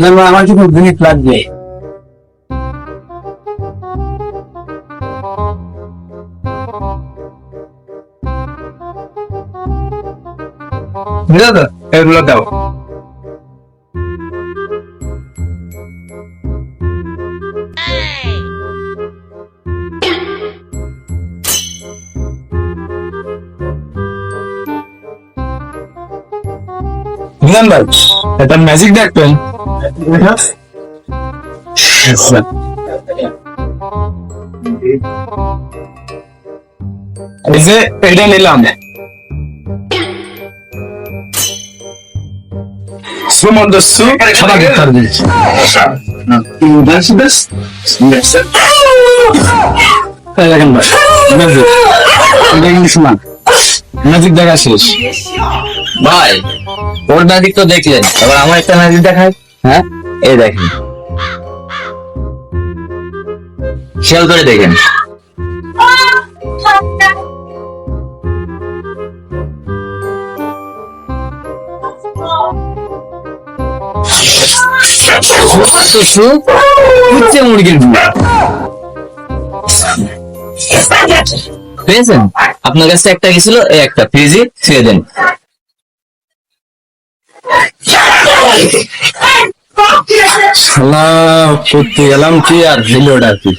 না আমার কিছু জিনিস লাগবে remember that the magic that pen yes. is a hidden element. Swim on the soup. Sana getirdi. Nasıl bes? Nasıl? Kaygın var. Nasıl? Kaygın düşman. Magic দেখা শেষ। ভাই, ওর magic তো দেখলেন। এবার আমার একটা ম্যাজিক দেখায় হ্যাঁ? এই দেখেন। খেয়াল করে দেখেন। মুরগির। পেয়েছেন? আপনার কাছে একটা গেছিল, এই একটা। ফ্রিজে ছেড়ে দেন। গেলাম কি আর দিল ওটা কি?